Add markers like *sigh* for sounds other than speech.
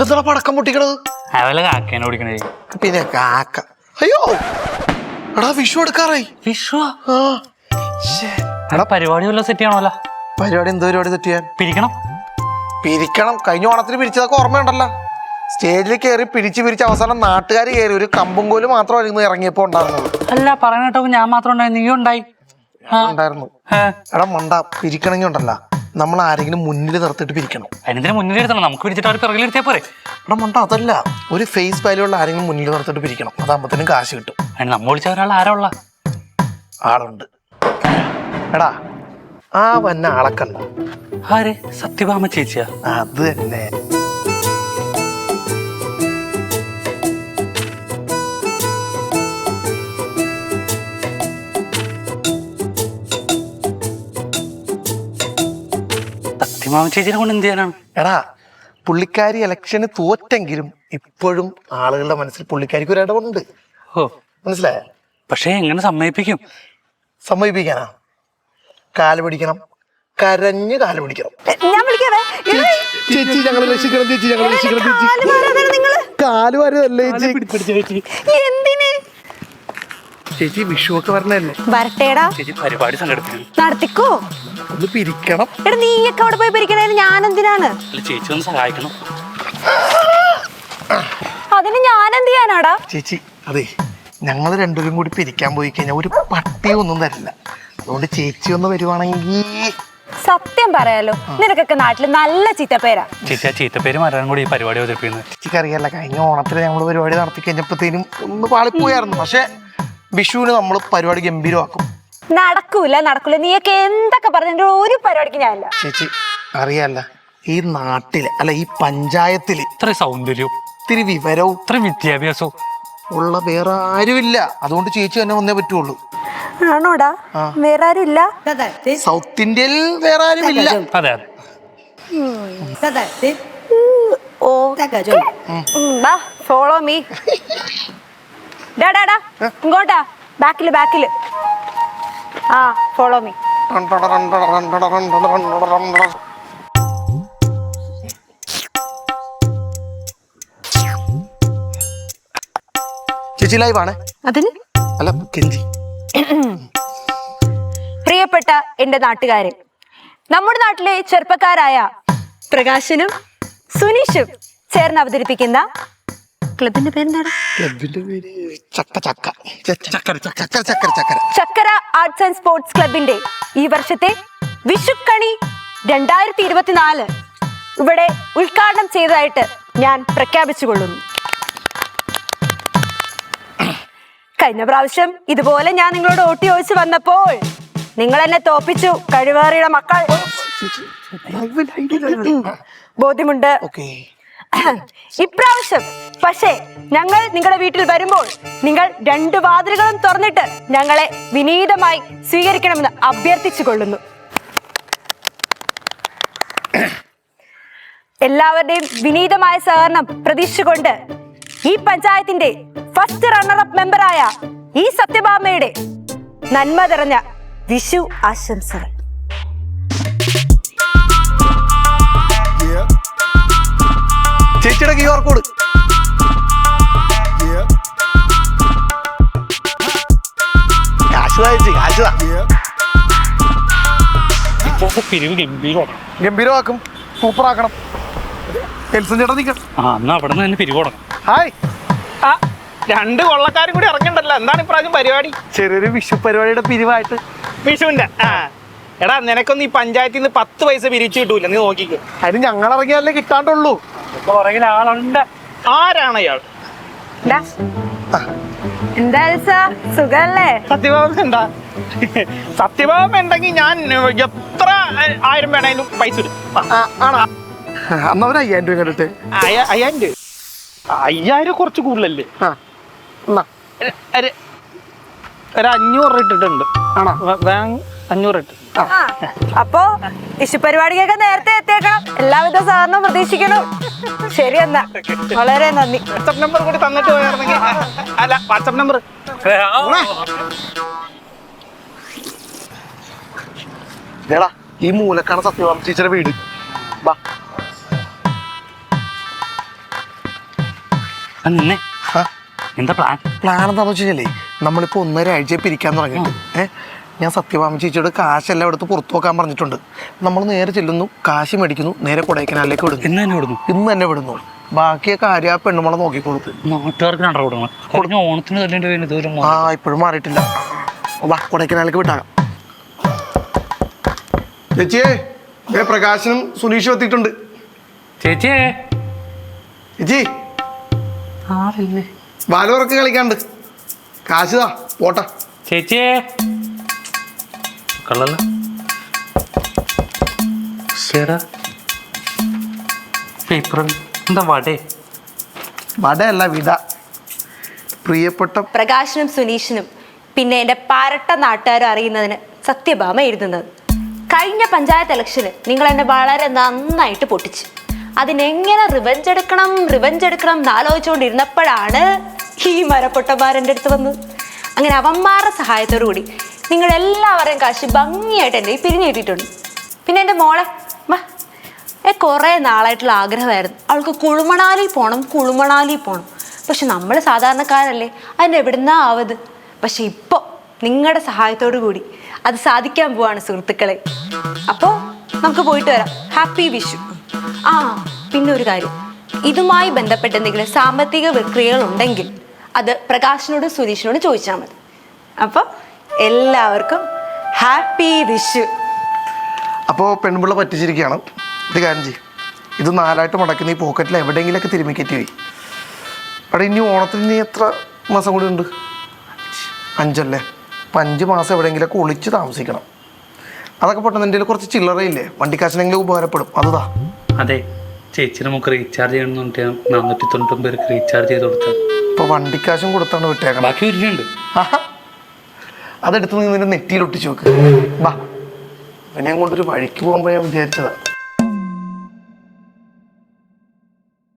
ഇതെന്താ പടക്കം പൊട്ടിക്കണത്? അവലെ കാക്കേനെ ഓടിക്കണേ പിന്നെ കാക്ക. അയ്യോ! എടാ വിഷു എടുക്കാറായി വിഷു? ആ. എടാ പരിപാടി വല്ല സെറ്റ് ചെയ്യണമല്ലോ പരിപാടി എന്ത് പരിപാടി തെറ്റിയാൻ പിരിക്കണം. പിരിക്കണം. കഴിഞ്ഞ ഓണത്തിന് പിരിച്ചതൊക്കെ ഓർമ്മയുണ്ടല്ലോ. സ്റ്റേജിൽ കയറി പിരിച്ച് പിരിച്ച് അവസാനം നാട്ടുകാർ കയറി ഒരു കമ്പും കോൽ മാത്രമായിരുന്നു ഇറങ്ങിയപ്പോ ഉണ്ടായിരുന്നത്. അല്ല പറയണ കേട്ടോ ഞാൻ മാത്രം ഉണ്ടായി. നീ ഉണ്ടായി. ആ, ഉണ്ടായിരുന്നു. എടാ മണ്ട പിരിക്കണമെങ്കിൽ ഉണ്ടല്ല. നമ്മൾ ആരെങ്കിലും മുന്നിൽ നിർത്തിട്ട് പിരിക്കണം. അതിനെന്തിനാ മുന്നിൽ എടുത്തണം നമുക്ക് പിടിച്ചിട്ട് അവർ പോരെ. എടാ മണ്ട അതല്ല. ഒരു ഫേസ് വാല്യൂ ഉള്ള ആരെങ്കിലും മുന്നിൽ നിർത്തിട്ട് പിരിക്കണം. അതാകുമ്പത്തേനും കാശ് കിട്ടും. അതിന് നമ്മ വിളിച്ച ഒരാൾ ആരാ ഉള്ള? ആളുണ്ട്. എടാ ആ വന്ന ആളെ കണ്ട? ആര്? സത്യഭാമ ചേച്ചിയാ? അത് തന്നെ. സത്യഭാമ ചേച്ചിനെ കൊണ്ട് എന്ത് ചെയ്യാനാണ്? എടാ പുള്ളിക്കാരി ഇലക്ഷന് തോറ്റെങ്കിലും ഇപ്പോഴും ആളുകളുടെ മനസ്സിൽ പുള്ളിക്കാരിക്ക് ഒരു ഇടമുണ്ട് ഓ. മനസ്സിലായ? പക്ഷേ എങ്ങനെ സമ്മതിപ്പിക്കും? സമ്മതിപ്പിക്കാനാ? കാൽ പിടിക്കണം. കരഞ്ഞ് കാൽ പിടിക്കണം. ഞാൻ വിളിക്കാവേ. ചേച്ചി ഞങ്ങൾ രക്ഷിക്കണം ചേച്ചി ഞങ്ങൾ രക്ഷിക്കണം ചേച്ചി. കാൽ മാറാതെ നിങ്ങൾ. കാൽ വരുമല്ലേ ചേച്ചി? എന്തിന്? ചേച്ചി വിഷു ഒക്കെ വരണല്ലേ? വരട്ടേടാ. ചേച്ചി പരിപാടി സംഘടിപ്പിക്കും നടത്തിക്കോ? ഒന്ന് പിരിക്കണം. എടാ നീയൊക്കെ അവിടെ പോയി പിരിക്കണേന് ഞാൻ എന്തിനാണ് അല്ല ചേച്ചി ഒന്ന് സഹായിക്കണം. അതിന് ഞാൻ എന്ത് ചെയ്യാനാടാ? ചേച്ചി അതെ ഞങ്ങൾ രണ്ടുപേരും കൂടി പിരിക്കാൻ പോയി കഴിഞ്ഞാൽ ഒരു പട്ടി ഒന്നും തരില്ല. അതുകൊണ്ട് ചേച്ചി ഒന്ന് വരുവാണെങ്കിൽ സത്യം പറയാലോ നിനക്കൊക്കെ നാട്ടിൽ നല്ല ചീത്തപ്പേരാ ചേച്ചി ആ ചീത്തപ്പേര് മാറാൻ കൂടി ഈ പരിപാടി അവതരിപ്പിക്കുന്നത്. ചേച്ചിക്ക് അറിയാല്ല കഴിഞ്ഞ ഓണത്തിന് ഞങ്ങൾ പരിപാടി നടത്തി കഴിഞ്ഞപ്പോഴത്തേനും ഒന്ന് പാളിപ്പോയായിരുന്നു. പക്ഷെ വിഷുവിന് നമ്മൾ പരിപാടി ഗംഭീരമാക്കും. നടക്കൂല നടക്കൂല. നീയൊക്കെ എന്തൊക്കെ പറഞ്ഞിട്ട് ഒരു പരിപാടിക്ക് ഞാനില്ല. ചേച്ചി അറിയാല്ല ഈ നാട്ടിൽ അല്ല ഈ പഞ്ചായത്തിൽ ഇത്ര സൗന്ദര്യവും ഇത്തിരി വിവരവും ഇത്ര വിദ്യാഭ്യാസവും. ഉള്ള വേറെ ആരുമില്ല. അതുകൊണ്ട് ചേച്ചി തന്നെ വന്നേ പറ്റുള്ളൂ. ആണോടാ? വേറെ ആരും ഇല്ല സൗത്ത് ഇന്ത്യയിൽ വേറെ ആരുമില്ല. അതെ അതെ. ബാ ഫോളോ മീ ഡാ ഇങ്ങോട്ടാ. ബാക്കിൽ ബാക്കിൽ. ആ ഫോളോ മീ ചേച്ചി ലൈവാണ്. അതിന്? അല്ല കെഞ്ചി. പ്രിയപ്പെട്ട എന്റെ നാട്ടുകാരെ നമ്മുടെ നാട്ടിലെ ചെറുപ്പക്കാരായ പ്രകാശനും സുനീഷും ചേർന്ന് അവതരിപ്പിക്കുന്ന ക്ലബിന്റെ പേരെന്താണ്? ക്ലബിന്റെ പേര് ചക്ക ചക്ക. ചക്കര ചക്കര. ചക്കര ചക്കര ചക്കര. ആർട്സ് ആൻഡ് സ്പോർട്സ് ക്ലബിന്റെ ഈ വർഷത്തെ വിഷുക്കണി രണ്ടായിരത്തി ഇരുപത്തിനാല് ഇവിടെ ഉദ്ഘാടനം ചെയ്തതായിട്ട് ഞാൻ പ്രഖ്യാപിച്ചുകൊള്ളുന്നു. കഴിഞ്ഞ പ്രാവശ്യം ഇതുപോലെ ഞാൻ നിങ്ങളോട് ഓട്ടി ചോദിച്ചു വന്നപ്പോൾ നിങ്ങൾ എന്നെ തോപ്പിച്ചു കഴിവേറിയുടെ മക്കൾ. ബോധ്യമുണ്ട്. *coughs* ഇപ്രാവശ്യം പക്ഷേ ഞങ്ങൾ നിങ്ങളുടെ വീട്ടിൽ വരുമ്പോൾ നിങ്ങൾ രണ്ട് വാതിലുകളും തുറന്നിട്ട് ഞങ്ങളെ വിനീതമായി സ്വീകരിക്കണമെന്ന് അഭ്യർത്ഥിച്ചു കൊള്ളുന്നു *coughs* എല്ലാവരുടെയും വിനീതമായ സഹകരണം പ്രതീക്ഷിച്ചുകൊണ്ട് ഈ പഞ്ചായത്തിന്റെ ഫസ്റ്റ് റണ്ണറപ്പ് മെമ്പറായ ഈ സത്യഭാമയുടെ നന്മ നിറഞ്ഞ വിഷു ആശംസകൾ. ചേച്ചിയുടെ ക്യു ആർ കോഡ് പിരിവ് ഗംഭീരമാക്കും. സൂപ്പറാക്കണം എൽസൺ ചേട്ടൻ നിൽക്കണം ആ എന്നാ അവിടെ നിന്ന് തന്നെ പിരിവ് തുടങ്ങാം. ഹായ് ആ രണ്ട് കൊള്ളക്കാരും കൂടി ഇറങ്ങണ്ടല്ലോ. എന്താണ് ഇപ്രാവശ്യം പരിപാടി? ചെറിയൊരു വിഷു പരിപാടിയുടെ പിരിവായിട്ട്. വിഷുവിന്റെ ആ. എടാ നിനക്കൊന്നും ഈ പഞ്ചായത്തിൽ നിന്ന് പത്ത് പൈസ പിരിച്ചു കിട്ടൂല. നീ നോക്കിക്കോ. അതിന് ഞങ്ങൾ ഇറങ്ങിയാലേ കിട്ടാണ്ടുള്ളൂ. പുറകിൽ ആളുണ്ട്. ആരാണ് അയാൾ? എന്താ സുഖല്ലേ സത്യഭാമ ഉണ്ടാ സത്യഭാമ ഉണ്ടെങ്കിൽ ഞാൻ എത്ര ആയിരം വേണേലും പൈസ ഇടും. ആണോ? അന്ന് അവർ അയ്യായിരം രൂപ കണ്ടിട്ട്. അയ്യ- അയ്യായിരം രൂപ. അയ്യായിരം കുറച്ച് കൂടുതലല്ലേ? ഒരു- അഞ്ഞൂറ് ഇട്ടിട്ടുണ്ട്. ആണോ? അഞ്ഞൂറ് ഇട്ട്. ആ, അപ്പോ വിഷു പരിപാടിക്കൊക്കെ നേരത്തെ എത്തിയേക്കണം. എല്ലാവിധ സാധനവും പ്രതീക്ഷിക്കണം. ശരി എന്നാ വളരെ നന്ദി. വാട്സപ്പ് നമ്പർ കൂടി തന്നിട്ട് പോയായിരുന്നെങ്കിൽ. അല്ല വാട്സപ്പ് നമ്പർ. ഈ മൂലക്കാണ് സത്യഭാമ ടീച്ചറെ വീട്. ബാ നിന്നെ എന്താ പ്ലാൻ? പ്ലാൻ എന്താണെന്ന് വെച്ചാലേ നമ്മളിപ്പോ ഒന്നര ആഴ്ച പിരിക്കാൻ തുടങ്ങിയിട്ട്. ഏ? ഞാൻ സത്യഭാമ ചേച്ചിയോട് കാശെല്ലാം എടുത്ത് പുറത്തു വെക്കാൻ പറഞ്ഞിട്ടുണ്ട്. നമ്മൾ നേരെ ചെല്ലുന്നു കാശ് മേടിക്കുന്നു നേരെ കൊടൈക്കനാലിലേക്ക് വിടുന്നു. ഇന്ന് തന്നെ വിടുന്നു? ഇന്ന് തന്നെ വിടുന്നു. ബാക്കിയ കാര്യം ആ പെണ്ണുമളെ നോക്കിക്കൊടുത്ത്. നാട്ടുകാർക്ക് രണ്ടര കൊടുക്കണം. ഓണത്തിന് തന്നെ ആ. ഇപ്പോഴും മാറിയിട്ടില്ല. വാ കൊടൈക്കനാലിലേക്ക് വിട്ടാകാം. ചേച്ചിയെ പ്രകാശനും സുനീഷും എത്തിയിട്ടുണ്ട്. ചേച്ചിയെ. ചേച്ചി. ആ ബാലുവർക്ക് കളിക്കാണ്ട് കാശ് താ പോട്ടെ. ചേച്ചിയെ. കള്ളല്ല ശരാ പേപ്പർ എന്താ വടേ? വടയല്ല വിട. പ്രിയപ്പെട്ട പ്രകാശനും സുനീഷിനും പിന്നെ എന്റെ പാരട്ട നാട്ടുകാരും അറിയുന്നതിന് സത്യഭാമ എഴുതുന്നത്. കഴിഞ്ഞ പഞ്ചായത്ത് ഇലക്ഷന് നിങ്ങൾ എന്നെ വളരെ നന്നായിട്ട് പൊട്ടിച്ചു. അതിനെങ്ങനെ റിവഞ്ച് എടുക്കണം റിവഞ്ച് എടുക്കണം എന്ന് ആലോചിച്ചുകൊണ്ടിരുന്നപ്പോഴാണ് ഈ മരപ്പൊട്ടന്മാരെന്റെ അടുത്ത് വന്നത്. അങ്ങനെ അവന്മാരുടെ സഹായത്തോടു കൂടി നിങ്ങളെല്ലാവരെയും കാശ് ഭംഗിയായിട്ട് എന്റെ ഈ പിരിഞ്ഞു കിട്ടിയിട്ടുണ്ട്. പിന്നെ എന്റെ മോളെ കുറേ നാളായിട്ടുള്ള ആഗ്രഹമായിരുന്നു. അവൾക്ക് കുളുമണാലി പോകണം കുളുമണാലി പോകണം പക്ഷെ നമ്മൾ സാധാരണക്കാരല്ലേ അതിന്റെ എവിടുന്നാ ആവത്? പക്ഷെ ഇപ്പോൾ നിങ്ങളുടെ സഹായത്തോടു കൂടി അത് സാധിക്കാൻ പോവാണ് സുഹൃത്തുക്കളെ. അപ്പോൾ നമുക്ക് പോയിട്ട് വരാം. ഹാപ്പി വിഷു ആ പിന്നെ ഒരു കാര്യം. ഇതുമായി ബന്ധപ്പെട്ട എന്തെങ്കിലും സാമ്പത്തിക പ്രക്രിയകൾ ഉണ്ടെങ്കിൽ അത് പ്രകാശിനോടും സുരേഷിനോടും ചോദിച്ചാൽ മതി. അപ്പോൾ എല്ലാവർക്കും ഹാപ്പി വിഷു. അപ്പോൾ പെൺപിള്ള പറ്റിച്ചിരിക്കുകയാണ് ഒരു കാര്യം ചെയ്യും. ഇത് നാലായിട്ട് മടക്കുന്ന ഈ പോക്കറ്റിൽ എവിടെയെങ്കിലുമൊക്കെ തിരുമിക്കറ്റി പോയി അവിടെ ഇനി ഓണത്തിന് ഇനി എത്ര മാസം കൂടി ഉണ്ട്? അഞ്ചല്ലേ? അപ്പം അഞ്ച് മാസം എവിടെയെങ്കിലുമൊക്കെ ഒളിച്ച് താമസിക്കണം. അതൊക്കെ പെട്ടെന്ന് എന്റെ കുറച്ച് ചില്ലറയില്ലേ? വണ്ടിക്കാശിനെങ്കിലും ഉപകാരപ്പെടും. അതുതാ. അതെ. ചേച്ചി നമുക്ക് റീചാർജ് ചെയ്യണം എന്ന് നാനൂറ്റി തൊണ്ണൂറ്റൊമ്പത് പേർക്ക് റീചാർജ് ചെയ്ത് കൊടുത്താൽ ഇപ്പോൾ വണ്ടിക്കാശും കൊടുത്താണ് വിട്ടേക്കണം. ബാക്കി ഒരുണ്ട് ആഹാ. അതെടുത്ത് നീ നിന്റെ നെറ്റിയിൽ ഒട്ടിച്ച് വെക്ക്. ബാ. പിന്നെ കൊണ്ടൊരു വഴിക്ക് പോകുമ്പോൾ ഞാൻ വിചാരിച്ചതാ.